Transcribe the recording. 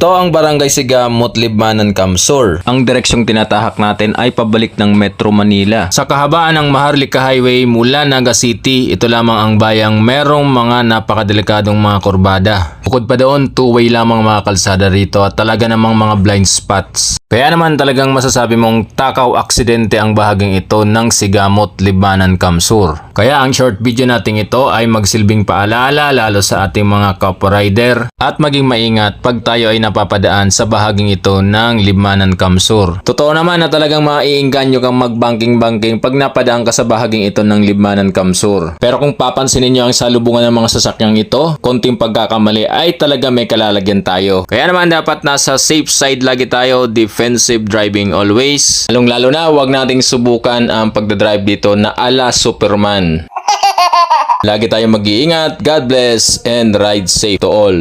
Ito ang Barangay Sigamot, Libmanan, Kamsur. Ang direksyong tinatahak natin ay pabalik ng Metro Manila. Sa kahabaan ng Maharlika Highway mula Naga City, ito lamang ang bayang merong mga napakadelikadong mga kurbada. Bukod pa doon, two-way lamang mga kalsada rito at talaga namang mga blind spots. Kaya naman talagang masasabi mong takaw aksidente ang bahaging ito ng Sigamot, Libmanan, Kamsur. Kaya ang short video nating ito ay magsilbing paalaala lalo sa ating mga kapwa rider at maging maingat pag tayo ay napapadaan sa bahaging ito ng Libmanan, Kamsur. Totoo naman na talagang maiingganyo kang mag-banking-banking pag napadaan ka sa bahaging ito ng Libmanan, Kamsur. Pero kung papansinin nyo ang salubungan ng mga sasakyang ito, konting pagkakamali ay talaga may kalalagyan tayo. Kaya naman dapat nasa safe side lagi tayo, defensive driving always. Lalong lalo na, huwag nating subukan ang pagdadrive dito na ala Superman. Lagi tayong mag-iingat, God bless, and ride safe to all.